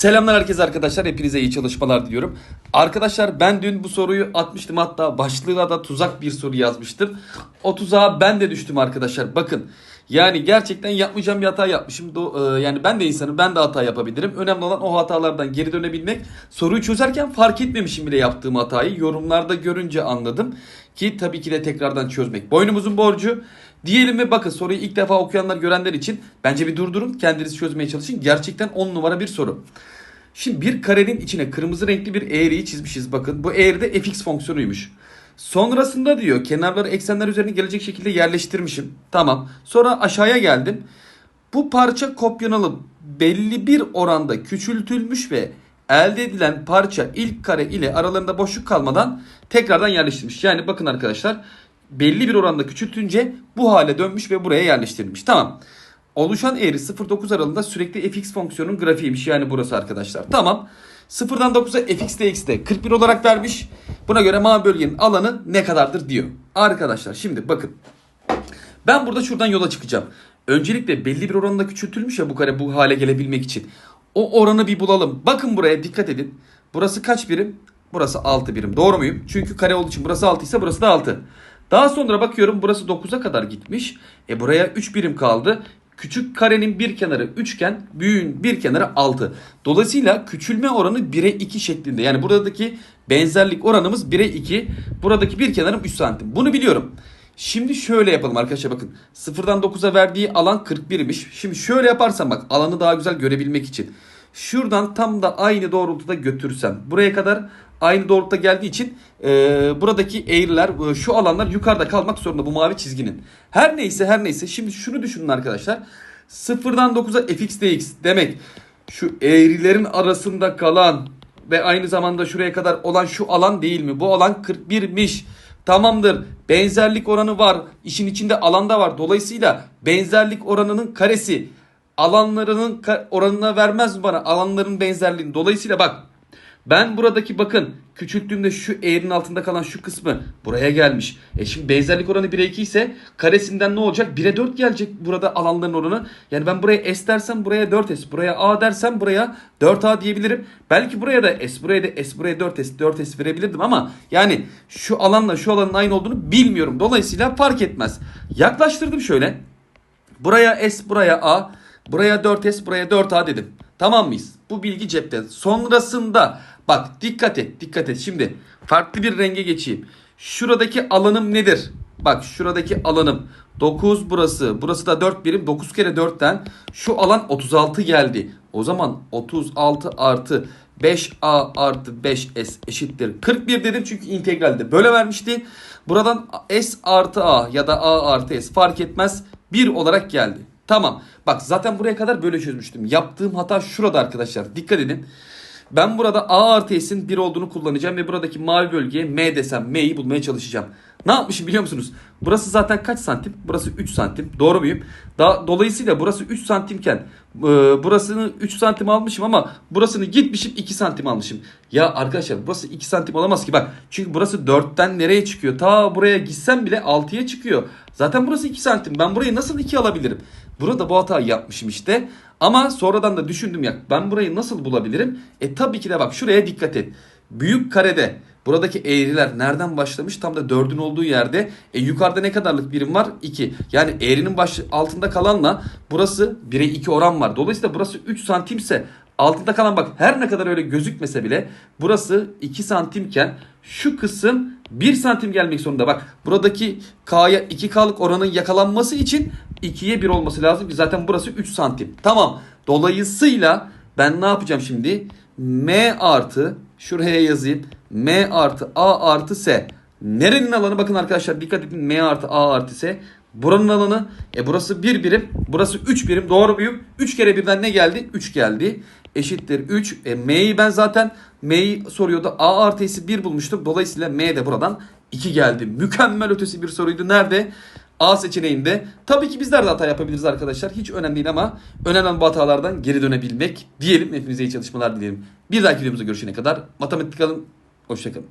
Selamlar herkese arkadaşlar. Hepinize iyi çalışmalar diliyorum. Arkadaşlar ben dün bu soruyu atmıştım. Hatta başlığına da tuzak bir soru yazmıştım. O tuzağa ben de düştüm arkadaşlar. Bakın yani gerçekten yapmayacağım bir hata yapmışım. E, yani ben de insanım. Ben de hata yapabilirim. Önemli olan o hatalardan geri dönebilmek. Soruyu çözerken fark etmemişim bile yaptığım hatayı. Yorumlarda görünce anladım. Ki tabii ki de tekrardan çözmek. Boynumuzun borcu. Diyelim ve bakın soruyu ilk defa okuyanlar görenler için bence bir durdurun. Kendiniz çözmeye çalışın. Gerçekten 10 numara bir soru. Şimdi bir karenin içine kırmızı renkli bir eğriyi çizmişiz bakın. Bu eğri de fx fonksiyonuymuş. Sonrasında diyor kenarları eksenler üzerine gelecek şekilde yerleştirmişim. Tamam. Sonra aşağıya geldim. Bu parça kopyalalıp belli bir oranda küçültülmüş ve elde edilen parça ilk kare ile aralarında boşluk kalmadan tekrardan yerleştirilmiş. Yani bakın arkadaşlar belli bir oranda küçültünce bu hale dönmüş ve buraya yerleştirilmiş. Tamam. Oluşan eğri 0-9 aralığında sürekli fx fonksiyonun grafiğiymiş. Yani burası arkadaşlar. Tamam. 0'dan 9'a fx dx de 41 olarak vermiş. Buna göre mavi bölgenin alanı ne kadardır diyor. Arkadaşlar şimdi bakın. Ben burada şuradan yola çıkacağım. Öncelikle belli bir oranda küçültülmüş ya bu kare bu hale gelebilmek için. O oranı bir bulalım. Bakın buraya dikkat edin. Burası kaç birim? Burası 6 birim. Doğru muyum? Çünkü kare olduğu için burası 6 ise burası da 6. Daha sonra bakıyorum burası 9'a kadar gitmiş. E buraya 3 birim kaldı. Küçük karenin bir kenarı üçgen, büyüğün bir kenarı 6. Dolayısıyla küçülme oranı 1'e 2 şeklinde. Yani buradaki benzerlik oranımız 1'e 2. Buradaki bir kenarım 3 santim. Bunu biliyorum. Şimdi şöyle yapalım arkadaşlar bakın. 0'dan 9'a verdiği alan 41'miş. Şimdi şöyle yaparsam bak alanı daha güzel görebilmek için. Şuradan tam da aynı doğrultuda götürsem. Buraya kadar aynı doğrultuda geldiği için e, buradaki eğriler e, şu alanlar yukarıda kalmak zorunda bu mavi çizginin. Her neyse her neyse şimdi şunu düşünün arkadaşlar. 0'dan 9'a fx dx demek şu eğrilerin arasında kalan ve aynı zamanda şuraya kadar olan şu alan değil mi? Bu alan 41'miş. Tamamdır. Benzerlik oranı var. İşin içinde alanda var. Dolayısıyla benzerlik oranının karesi alanlarının oranına vermez mi bana? Alanların benzerliğini. Dolayısıyla bak ben buradaki bakın küçülttüğümde şu eğrinin altında kalan şu kısmı buraya gelmiş. E şimdi benzerlik oranı 1'e 2 ise karesinden ne olacak? 1'e 4 gelecek burada alanların oranı. Yani ben buraya S dersem buraya 4S. Buraya A dersem buraya 4A diyebilirim. Belki buraya da S, buraya da S, buraya 4S, 4S verebilirdim ama yani şu alanla şu alanın aynı olduğunu bilmiyorum. Dolayısıyla fark etmez. Yaklaştırdım şöyle. Buraya S, buraya A, buraya 4S, buraya 4A dedim. Tamam mıyız? Bu bilgi cepte. Sonrasında bak dikkat et, dikkat et. Şimdi farklı bir renge geçeyim. Şuradaki alanım nedir? Bak şuradaki alanım 9 burası. Burası da 4 birim. 9 kere 4'ten şu alan 36 geldi. O zaman 36 artı 5a artı 5s eşittir 41 dedim çünkü integralde böyle vermişti. Buradan s artı a ya da a artı s fark etmez 1 olarak geldi. Tamam. Bak zaten buraya kadar böyle çözmüştüm. Yaptığım hata şurada arkadaşlar. Dikkat edin. Ben burada A artı S'in 1 olduğunu kullanacağım ve buradaki mavi bölgeye M desem M'yi bulmaya çalışacağım. Ne yapmışım biliyor musunuz? Burası zaten kaç santim? Burası 3 santim. Doğru muyum? Da, dolayısıyla burası 3 santimken e, burasını 3 santim almışım ama burasını gitmişim 2 santim almışım. Ya arkadaşlar burası 2 santim olamaz ki bak. Çünkü burası 4'ten nereye çıkıyor? Ta buraya gitsem bile 6'ya çıkıyor. Zaten burası 2 santim. Ben burayı nasıl 2 alabilirim? Burada bu hatayı yapmışım işte. Ama sonradan da düşündüm ya ben burayı nasıl bulabilirim? E tabii ki de bak şuraya dikkat et. Büyük karede buradaki eğriler nereden başlamış? Tam da 4'ün olduğu yerde. E yukarıda ne kadarlık birim var? 2. Yani eğrinin baş, altında kalanla burası 1'e 2 oran var. Dolayısıyla burası 3 santimse altında kalan bak her ne kadar öyle gözükmese bile burası 2 santimken şu kısım 1 santim gelmek zorunda. Bak buradaki K'ya 2K'lık oranın yakalanması için 2'ye 1 olması lazım ki zaten burası 3 santim. Tamam. Dolayısıyla ben ne yapacağım şimdi? M artı şuraya yazayım. M artı A artı S. Nerenin alanı bakın arkadaşlar dikkat edin. M artı A artı S. Buranın alanı e burası 1 birim. Burası 3 birim. Doğru muyum? 3 kere birden ne geldi? 3 geldi. Eşittir 3. E, M'yi ben zaten M'yi soruyordu. A artı S'i 1 bulmuştum. Dolayısıyla M de buradan 2 geldi. Mükemmel ötesi bir soruydu. Nerede? A seçeneğinde. Tabii ki bizler de hata yapabiliriz arkadaşlar. Hiç önemli değil ama önemli bu hatalardan geri dönebilmek diyelim. Hepinize iyi çalışmalar dileyelim. Bir dahaki videomuzda görüşene kadar matematik alın. Hoşçakalın.